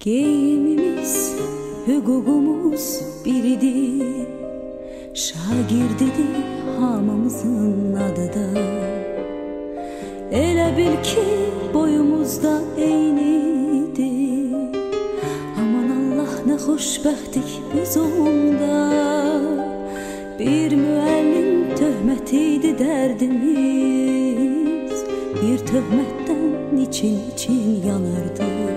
Geyimimiz, hüququmuz biridir Şagirdidir hamımızın adı da. Elə bil ki boyumuzda eynidir Aman Allah nə xoşbəxtlik biz onda. Bir müəllim töhmət idi dərdimiz. Bir töhmətdən için için yanardı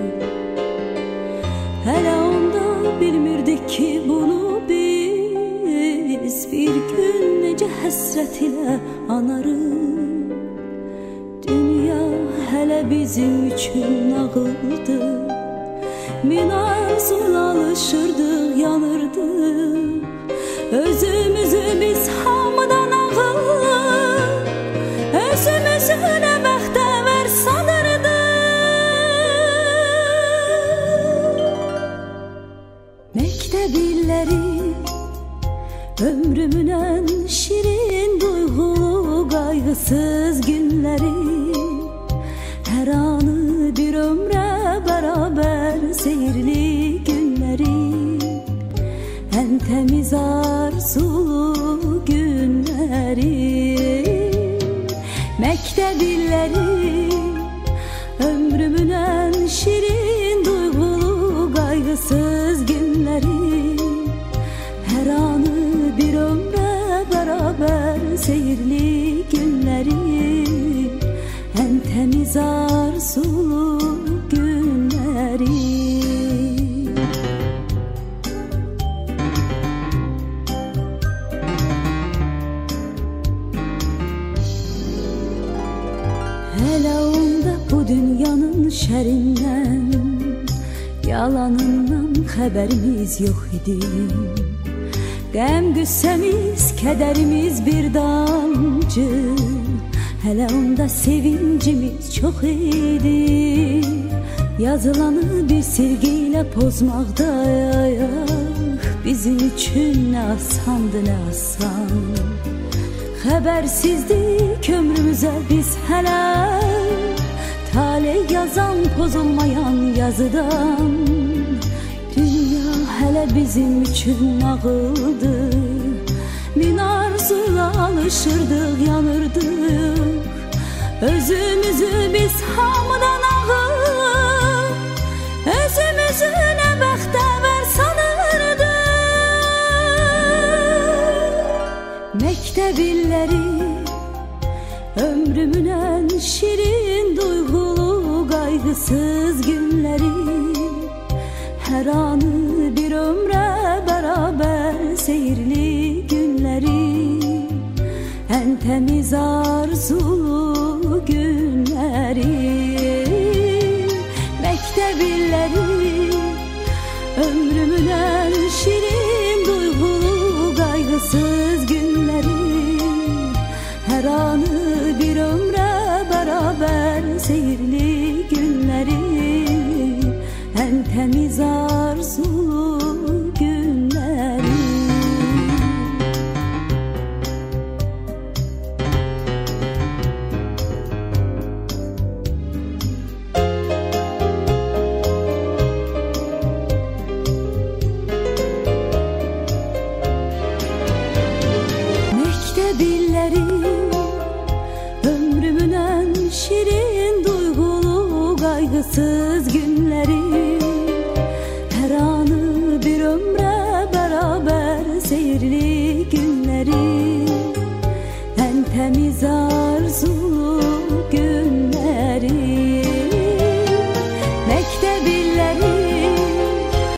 Hələ onda bilmirdik ki bunu biz. Bir gün necə həsrət ilə anarıq Dünya hələ bizim üçün nağıldı Min arzula alışırdıq, yanırdıq Özümüzü Ömrümün en şirin duygulu kaygısız günleri. Her anı bir ömre beraber seyirli günleri. En temiz arzulu günleri. Mektep seyirli günleri En temiz arzulu günleri. Hele onda bu dünyanın şerinden Yalanından haberimiz yok idi Qəm qüssəmiz, kədərimiz bir damcı. Hələ onda sevincimiz çox idi. Yazılanı bir silgi ilə pozmaqda Bizim üçün nə asandı, nə asan. Xəbərsizdik ömrümüzə biz hələ Tale yazan pozulmayan yazıdan hələ bizim üçün nağıldı. Min arzula alışırdıq, yanırdıq Özümüzü biz hamıdan ağıl Özümüzü nə bəxtəvər sanırdıq Məktəb illəri Ömrümün en şirin duygulu kaygısız günleri Her anı bir ömre beraber seyirli günleri. En temiz arzulu günleri. Mektep illeri Ömrümün en şirin duygulu kaygısız günleri. Her anı Yarısız günlerim Peranı bir ömre beraber Seyirli günlerim En temiz arzulu günlerim